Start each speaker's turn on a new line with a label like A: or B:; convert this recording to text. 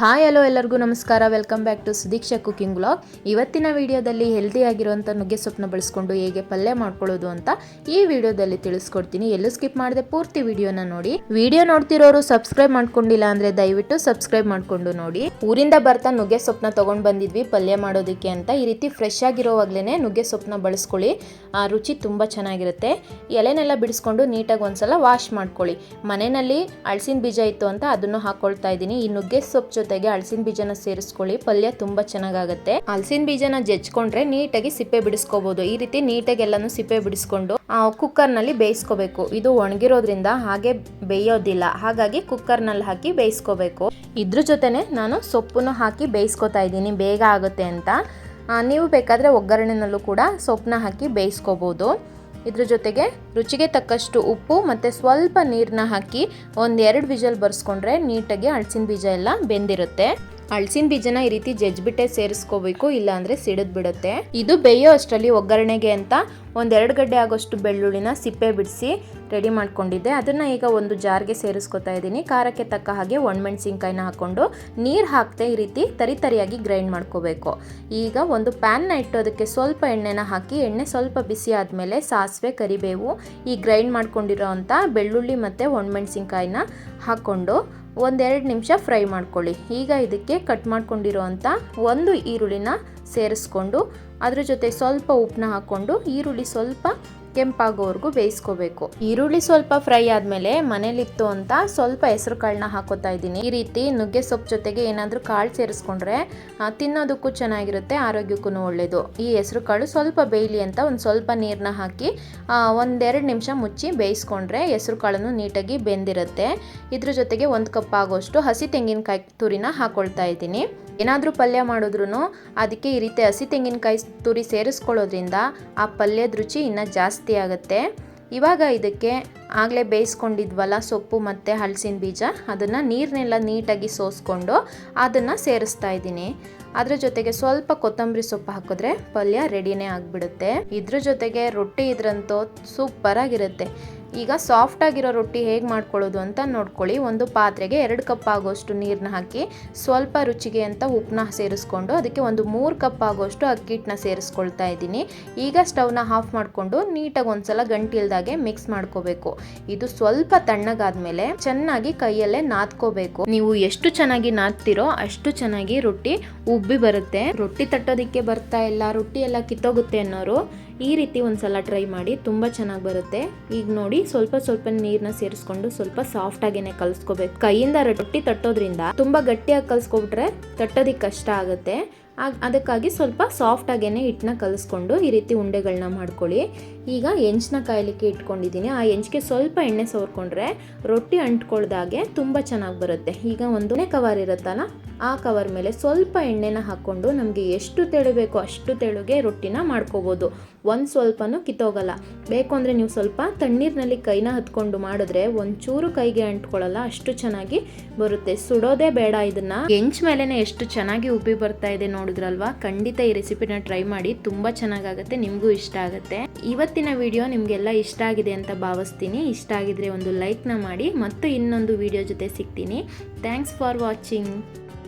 A: Hi, hello ಎಲ್ಲರಿಗೂ ನಮಸ್ಕಾರ. Welcome back to Sudiksha cooking blog ಇವತ್ತಿನ ವಿಡಿಯೋದಲ್ಲಿ ಹೆಲ್ದಿ ಆಗಿರುವಂಥ ನುಗ್ಗೆ ಸೊಪ್ಪನ್ನ ಬಳಸ್ಕೊಂಡು ಹೇಗೆ ಪಲ್ಯ ಮಾಡ್ಕೊಳ್ಳೋದು ಅಂತ ಈ ವಿಡಿಯೋದಲ್ಲಿ ತಿಳಿಸ್ಕೊಡ್ತೀನಿ. ಎಲ್ಲೂ ಸ್ಕಿಪ್ ಮಾಡದೆ ಪೂರ್ತಿ ವಿಡಿಯೋನ ನೋಡಿ. ವಿಡಿಯೋ ನೋಡ್ತಿರೋರು ಸಬ್ಸ್ಕ್ರೈಬ್ ಮಾಡ್ಕೊಂಡಿಲ್ಲ ಅಂದರೆ ದಯವಿಟ್ಟು ಸಬ್ಸ್ಕ್ರೈಬ್ ಮಾಡಿಕೊಂಡು ನೋಡಿ. ಊರಿಂದ ಬರ್ತಾ ನುಗ್ಗೆ ಸೊಪ್ಪನ್ನ ತೊಗೊಂಡು ಬಂದಿದ್ವಿ ಪಲ್ಯ ಮಾಡೋದಕ್ಕೆ ಅಂತ. ಈ ರೀತಿ ಫ್ರೆಶ್ ಆಗಿರೋವಾಗ್ಲೇ ನುಗ್ಗೆ ಸೊಪ್ಪನ್ನ ಬಳಸ್ಕೊಳ್ಳಿ. ಆ ರುಚಿ ತುಂಬ ಚೆನ್ನಾಗಿರುತ್ತೆ. ಎಲೆನೆಲ್ಲ ಬಿಡಿಸ್ಕೊಂಡು ನೀಟಾಗಿ ಒಂದ್ಸಲ ವಾಶ್ ಮಾಡ್ಕೊಳ್ಳಿ. ಮನೆಯಲ್ಲಿ ಅಳಸಿನ ಬೀಜ ಇತ್ತು ಅಂತ ಅದನ್ನು ಹಾಕೊಳ್ತಾ ಇದ್ದೀನಿ. ಈ ನುಗ್ಗೆ ಸೊಪ್ಪು ಜೊತೆಗೆ ಹಲಸಿನ ಬೀಜನ ಸೇರಿಸ್ಕೊಳ್ಳಿ. ಪಲ್ಯ ತುಂಬಾ ಚೆನ್ನಾಗಾಗುತ್ತೆ. ಹಲಸಿನ ಬೀಜನ ಜಜ್ಕೊಂಡ್ರೆ ನೀಟಾಗಿ ಸಿಪ್ಪೆ ಬಿಡಿಸ್ಕೋಬಹುದು ಈ ರೀತಿ ನೀಟಾಗಿ ಎಲ್ಲಾನು ಸಿಪ್ಪೆ ಬಿಡಿಸ್ಕೊಂಡು ಕುಕ್ಕರ್ನಲ್ಲಿ ಬೇಯಿಸ್ಕೋಬೇಕು. ಇದು ಒಣಗಿರೋದ್ರಿಂದ ಹಾಗೆ ಬೇಯೋದಿಲ್ಲ. ಹಾಗಾಗಿ ಕುಕ್ಕರ್ನಲ್ಲಿ ಹಾಕಿ ಬೇಯಿಸ್ಕೋಬೇಕು. ಇದ್ರ ಜೊತೆನೆ ನಾನು ಸೊಪ್ಪನ್ನು ಹಾಕಿ ಬೇಯಿಸ್ಕೊತಾ ಇದ್ದೀನಿ. ಬೇಗ ಆಗುತ್ತೆ ಅಂತ. ನೀವು ಬೇಕಾದ್ರೆ ಒಗ್ಗರಣೆನಲ್ಲೂ ಕೂಡ ಸೊಪ್ಪನ್ನ ಹಾಕಿ ಬೇಯಿಸ್ಕೋಬೋದು. ಇದ್ರ ಜೊತೆಗೆ ರುಚಿಗೆ ತಕ್ಕಷ್ಟು ಉಪ್ಪು ಮತ್ತು ಸ್ವಲ್ಪ ನೀರನ್ನ ಹಾಕಿ ಒಂದೆರಡು ವಿಜಲ್ ಬರ್ಸ್ಕೊಂಡ್ರೆ ನೀಟಾಗಿ ಅಳಸಿನ ಬೀಜ ಎಲ್ಲ ಬೆಂದಿರುತ್ತೆ. ಅಳಸಿನ ಬೀಜನ ಈ ರೀತಿ ಜಜ್ಬಿಟ್ಟೆ ಸೇರಿಸ್ಕೋಬೇಕು, ಇಲ್ಲಾಂದ್ರೆ ಸಿಡಿದ್ ಬಿಡುತ್ತೆ. ಇದು ಬೇಯೋ ಅಷ್ಟರಲ್ಲಿ ಒಗ್ಗರಣೆಗೆ ಅಂತ ಒಂದೆರಡು ಗಡ್ಡೆ ಆಗೋಷ್ಟು ಬೆಳ್ಳುಳ್ಳಿನ ಸಿಪ್ಪೆ ಬಿಡಿಸಿ ರೆಡಿ ಮಾಡ್ಕೊಂಡಿದ್ದೆ. ಅದನ್ನು ಈಗ ಒಂದು ಜಾರ್ಗೆ ಸೇರಿಸ್ಕೊತಾ ಇದ್ದೀನಿ. ಖಾರಕ್ಕೆ ತಕ್ಕ ಹಾಗೆ ಒಣಮೆಣಸಿನ್ಕಾಯಿನ ಹಾಕ್ಕೊಂಡು ನೀರು ಹಾಕ್ತೆ ಈ ರೀತಿ ತರಿ ತರಿಯಾಗಿ ಗ್ರೈಂಡ್ ಮಾಡ್ಕೋಬೇಕು. ಈಗ ಒಂದು ಪ್ಯಾನ್ನ ಇಟ್ಟು ಅದಕ್ಕೆ ಸ್ವಲ್ಪ ಎಣ್ಣೆನ ಹಾಕಿ, ಎಣ್ಣೆ ಸ್ವಲ್ಪ ಬಿಸಿ ಆದಮೇಲೆ ಸಾಸಿವೆ, ಕರಿಬೇವು ಈ ಗ್ರೈಂಡ್ ಮಾಡ್ಕೊಂಡಿರೋ ಅಂಥ ಬೆಳ್ಳುಳ್ಳಿ ಮತ್ತು ಒಣಮೆಣಸಿನ್ಕಾಯಿನ ಹಾಕ್ಕೊಂಡು ಒಂದೆರಡು ನಿಮಿಷ ಫ್ರೈ ಮಾಡ್ಕೊಳ್ಳಿ. ಈಗ ಇದಕ್ಕೆ ಕಟ್ ಮಾಡ್ಕೊಂಡಿರೋ ಅಂಥ ಒಂದು ಈರುಳ್ಳಿನ ಸೇರಿಸ್ಕೊಂಡು, ಅದರ ಜೊತೆ ಸ್ವಲ್ಪ ಉಪ್ಪನ್ನ ಹಾಕ್ಕೊಂಡು ಈರುಳ್ಳಿ ಸ್ವಲ್ಪ ಕೆಂಪಾಗೋವರೆಗೂ ಬೇಯಿಸ್ಕೋಬೇಕು. ಈರುಳ್ಳಿ ಸ್ವಲ್ಪ ಫ್ರೈ ಆದಮೇಲೆ ಮನೇಲಿತ್ತು ಅಂತ ಸ್ವಲ್ಪ ಹೆಸರು ಕಾಳನ್ನ ಹಾಕೋತಾ ಇದ್ದೀನಿ. ಈ ರೀತಿ ನುಗ್ಗೆ ಸೊಪ್ಪು ಜೊತೆಗೆ ಏನಾದರೂ ಕಾಳು ಸೇರಿಸ್ಕೊಂಡ್ರೆ ತಿನ್ನೋದಕ್ಕೂ ಚೆನ್ನಾಗಿರುತ್ತೆ ಆರೋಗ್ಯಕ್ಕೂ ಒಳ್ಳೆಯದು ಈ ಹೆಸರು ಕಾಳು ಸ್ವಲ್ಪ ಬೇಯಲಿ ಅಂತ ಒಂದು ಸ್ವಲ್ಪ ನೀರನ್ನ ಹಾಕಿ ಒಂದೆರಡು ನಿಮಿಷ ಮುಚ್ಚಿ ಬೇಯಿಸ್ಕೊಂಡ್ರೆ ಹೆಸರು ಕಾಳನ್ನು ನೀಟಾಗಿ ಬೆಂದಿರುತ್ತೆ. ಇದ್ರ ಜೊತೆಗೆ ಒಂದು ಕಪ್ ಆಗೋಷ್ಟು ಹಸಿ ತೆಂಗಿನಕಾಯಿ ತುರಿನ ಹಾಕೊಳ್ತಾ ಇದ್ದೀನಿ. ಏನಾದರೂ ಪಲ್ಯ ಮಾಡಿದ್ರು ಅದಕ್ಕೆ ಈ ರೀತಿ ಹಸಿ ತೆಂಗಿನಕಾಯಿ ತುರಿ ಸೇರಿಸ್ಕೊಳ್ಳೋದ್ರಿಂದ ಆ ಪಲ್ಯದ ರುಚಿ ಇನ್ನೂ ಜಾಸ್ತಿ ಆಗುತ್ತೆ. ಇವಾಗ ಇದಕ್ಕೆ ಆಗಲೇ ಬೇಯಿಸ್ಕೊಂಡಿದ್ವಲ್ಲ ಸೊಪ್ಪು ಮತ್ತು ಹಲಸಿನ ಬೀಜ, ಅದನ್ನು ನೀರನ್ನೆಲ್ಲ ನೀಟಾಗಿ ಸೋಸ್ಕೊಂಡು ಅದನ್ನು ಸೇರಿಸ್ತಾ ಇದ್ದೀನಿ. ಅದರ ಜೊತೆಗೆ ಸ್ವಲ್ಪ ಕೊತ್ತಂಬರಿ ಸೊಪ್ಪು ಹಾಕಿದ್ರೆ ಪಲ್ಯ ರೆಡಿನೇ ಆಗಿಬಿಡುತ್ತೆ. ಇದ್ರ ಜೊತೆಗೆ ರೊಟ್ಟಿ ಇದ್ರಂತೂ ಸೂಪರಾಗಿರುತ್ತೆ. ಈಗ ಸಾಫ್ಟ್ ಆಗಿರೋ ರೊಟ್ಟಿ ಹೇಗೆ ಮಾಡ್ಕೊಳ್ಳೋದು ಅಂತ ನೋಡ್ಕೊಳ್ಳಿ. ಒಂದು ಪಾತ್ರೆಗೆ ಎರಡು ಕಪ್ ಆಗೋಷ್ಟು ನೀರನ್ನ ಹಾಕಿ ಸ್ವಲ್ಪ ರುಚಿಗೆ ಅಂತ ಉಪ್ಪನ್ನ ಸೇರಿಸ್ಕೊಂಡು ಅದಕ್ಕೆ ಒಂದು ಮೂರು ಕಪ್ ಆಗೋಷ್ಟು ಅಕ್ಕಿ ಹಿಟ್ಟನ್ನ ಸೇರಿಸ್ಕೊಳ್ತಾ ಇದ್ದೀನಿ. ಈಗ ಸ್ಟವ್ನ ಆಫ್ ಮಾಡಿಕೊಂಡು ನೀಟಾಗಿ ಒಂದ್ಸಲ ಗಂಟಿಲ್ದಾಗೆ ಮಿಕ್ಸ್ ಮಾಡ್ಕೋಬೇಕು. ಇದು ಸ್ವಲ್ಪ ತಣ್ಣಗಾದ್ಮೇಲೆ ಚೆನ್ನಾಗಿ ಕೈಯಲ್ಲೇ ನಾದ್ಕೋಬೇಕು. ನೀವು ಎಷ್ಟು ಚೆನ್ನಾಗಿ ನಾದ್ತಿರೋ ಅಷ್ಟು ಚೆನ್ನಾಗಿ ರೊಟ್ಟಿ ಉಬ್ಬಿ ಬರುತ್ತೆ. ರೊಟ್ಟಿ ತಟ್ಟೋದಿಕ್ಕೆ ಬರ್ತಾ ಇಲ್ಲ, ರೊಟ್ಟಿ ಎಲ್ಲ ಕಿತ್ತೋಗುತ್ತೆ ಅನ್ನೋರು ಈ ರೀತಿ ಒಂದ್ಸಲ ಟ್ರೈ ಮಾಡಿ ತುಂಬ ಚೆನ್ನಾಗಿ ಬರುತ್ತೆ. ಈಗ ನೋಡಿ ಸ್ವಲ್ಪ ಸ್ವಲ್ಪ ನೀರನ್ನ ಸೇರಿಸ್ಕೊಂಡು ಸ್ವಲ್ಪ ಸಾಫ್ಟ್ ಆಗೇನೆ ಕಲ್ಸ್ಕೋಬೇಕು. ಕೈಯಿಂದ ರೊಟ್ಟಿ ತಟ್ಟೋದ್ರಿಂದ ತುಂಬಾ ಗಟ್ಟಿಯಾಗಿ ಕಲ್ಸ್ಕೊಬಿಟ್ರೆ ತಟ್ಟೋದಿಕ್ ಕಷ್ಟ ಆಗುತ್ತೆ. ಆಗ್- ಅದಕ್ಕಾಗಿ ಸ್ವಲ್ಪ ಸಾಫ್ಟ್ ಆಗೇನೆ ಹಿಟ್ಟನ್ನ ಕಲಿಸ್ಕೊಂಡು ಈ ರೀತಿ ಉಂಡೆಗಳನ್ನ ಮಾಡ್ಕೊಳ್ಳಿ. ಈಗ ಹೆಂಚನ್ನ ಕಾಯಲಿಕ್ಕೆ ಇಟ್ಕೊಂಡಿದ್ದೀನಿ. ಆ ಹೆಂಚಿಗೆ ಸ್ವಲ್ಪ ಎಣ್ಣೆ ಸವರ್ಕೊಂಡ್ರೆ ರೊಟ್ಟಿ ಅಂಟ್ಕೊಳ್ದಾಗೆ ತುಂಬ ಚೆನ್ನಾಗಿ ಬರುತ್ತೆ. ಈಗ ಒಂದನೇ ಕವರ್ ಇರುತ್ತಲ್ಲ, ಆ ಕವರ್ ಮೇಲೆ ಸ್ವಲ್ಪ ಎಣ್ಣೆನ ಹಾಕ್ಕೊಂಡು ನಮಗೆ ಎಷ್ಟು ತೆಳು ಅಷ್ಟು ತೆಳುಗೆ ರೊಟ್ಟಿನ ಮಾಡ್ಕೋಬೋದು. ಒಂದು ಸ್ವಲ್ಪನೂ ಕಿತ್ತೋಗಲ್ಲ. ಬೇಕು ಅಂದರೆ ನೀವು ಸ್ವಲ್ಪ ತಣ್ಣೀರಿನಲ್ಲಿ ಕೈನ ಹತ್ಕೊಂಡು ಮಾಡಿದ್ರೆ ಒಂಚೂರು ಕೈಗೆ ಅಂಟ್ಕೊಳ್ಳಲ್ಲ ಅಷ್ಟು ಚೆನ್ನಾಗಿ ಬರುತ್ತೆ. ಸುಡೋದೇ ಬೇಡ ಇದನ್ನ. ಹೆಂಚ್ ಮೇಲೇ ಎಷ್ಟು ಚೆನ್ನಾಗಿ ಉಬ್ಬಿ ಬರ್ತಾ ಇದೆ ನೋಡಿದ್ರಲ್ವಾ? ಖಂಡಿತ ಈ ರೆಸಿಪಿನ ಟ್ರೈ ಮಾಡಿ. ತುಂಬ ಚೆನ್ನಾಗಾಗುತ್ತೆ, ನಿಮಗೂ ಇಷ್ಟ ಆಗುತ್ತೆ. ಇವತ್ತಿನ ವಿಡಿಯೋ ನಿಮಗೆಲ್ಲ ಇಷ್ಟ ಆಗಿದೆ ಅಂತ ಭಾವಿಸ್ತೀನಿ. ಇಷ್ಟ ಆಗಿದ್ರೆ ಒಂದು ಲೈಕ್ನ ಮಾಡಿ. ಮತ್ತು ಇನ್ನೊಂದು ವಿಡಿಯೋ ಜೊತೆ ಸಿಗ್ತೀನಿ. Thanks for watching.